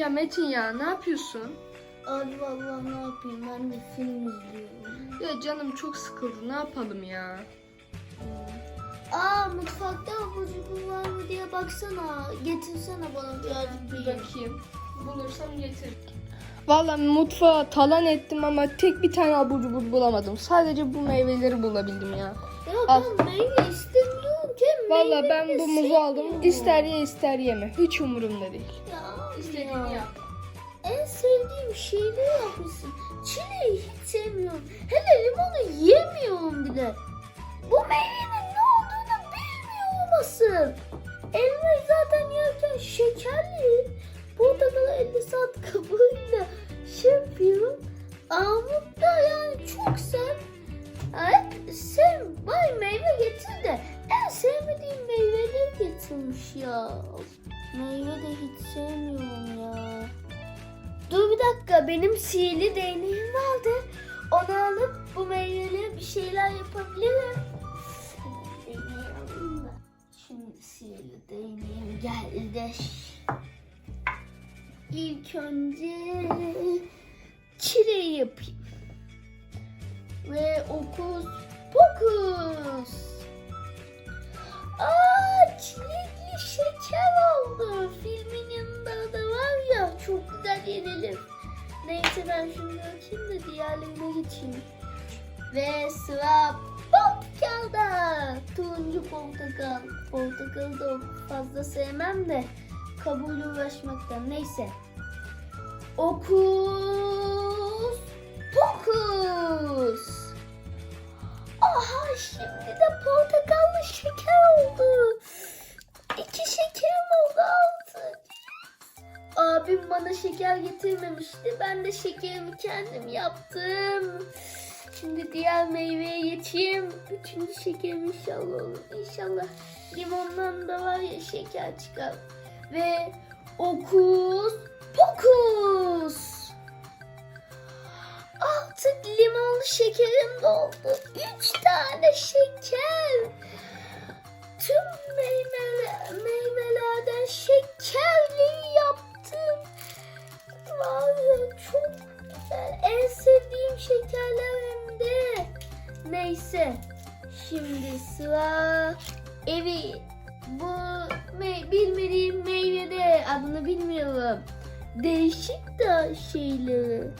Ya Metin ya ne yapıyorsun? Abi vallahi ne yapayım ben de film izliyorum. Ya canım çok sıkıldı ne yapalım ya? Aa mutfakta abur cubur var mı diye baksana. Getirsene bana birazcık Bir bakayım. Bulursam getir. Vallahi mutfağa talan ettim ama tek bir tane abur cubur bulamadım. Sadece bu meyveleri bulabildim ya. Ya Al. ben meyve istemiyorum ki. Vallahi meyve ben bu muzu aldım. İster ye ister yeme. Hiç umurumda değil. Ya, İstediğini ya. yap. En sevdiğim şeyleri yapmışsın. Çileği hiç sevmiyorum. Hele limonu yiyemiyorum bile. Bu meyvenin ne olduğunu bilmiyor olmasın. Elmayı zaten yerken şekerli. Portakalı 50 saat kabuğuyla şey getirmiş ya. Meyve de hiç sevmiyorum ya. Dur bir dakika benim sihirli değneğim vardı. Onu alıp bu meyveleri bir şeyler yapabilirim. Şimdi sihirli değneğim geldi. İlk önce çileği yapayım. Ve okus pokus. Filmin yanında da var ya çok güzel yenilir. Neyse ben şunu bakayım da diğerlerine geçeyim. Ve sıra portakalda. Turuncu portakal. Portakalı da fazla sevmem de kabuğuyla uğraşmaktan. Neyse. Okus pokus. Aha şimdi şeker getirmemişti. Ben de şekerimi kendim yaptım. Şimdi diğer meyveye geçeyim. Üçüncü şekerim inşallah olur. İnşallah limondan da var ya şeker çıkar. Ve okus pokus. Artık limonlu şekerim doldu. Üç tane şeker. Tüm meyveler, meyvelerden şekerli Neyse. Şimdi sıra evi. Bu me- bilmediğim meyvede adını bilmiyorum. Değişik de şeyleri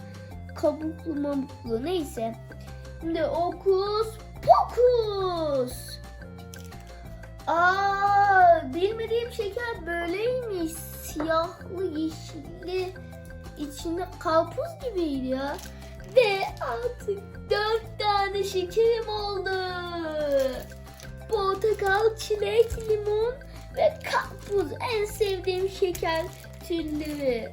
kabuklu mamuklu neyse. Şimdi okus pokus. Aa, bilmediğim şeker böyleymiş. Siyahlı, yeşilli, içinde karpuz gibiydi ya. Ve artık dört tane şekerim oldu. Portakal, çilek, limon ve karpuz en sevdiğim şeker türleri.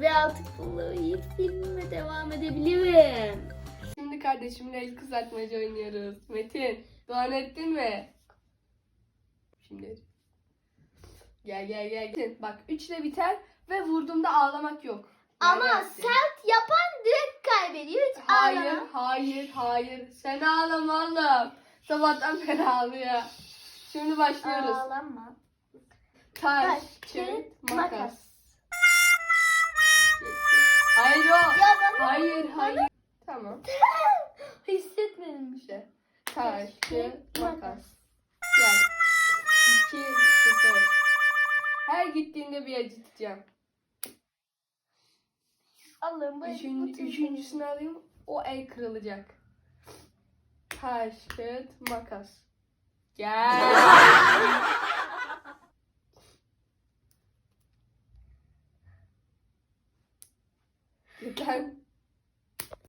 Ve artık bunları yiyip filmime devam edebilirim. Şimdi kardeşimle el kızartmacı oynuyoruz. Metin, doğan ettin mi? Şimdi. Gel gel gel. Metin, bak üçle biter ve vurduğumda ağlamak yok. Ama Neredesin? sert yapan direkt kaybediyor. Hiç Hayır, ağlama. hayır, hayır. Sen ağlama oğlum. Sabahtan beri ağlıyor. Şimdi başlıyoruz. Ağlama. Taş, kağıt, makas. Hayır o. Bana Hayır, hayır. Tamam. hissetmedim bir şey. Taş, kağıt, makas. Gel. 2, 0. Her gittiğinde bir acıtacağım. Allah'ım ben Üçün, üçüncüsünü alayım. O el kırılacak. Taş, kağıt, makas. Gel. Lütfen.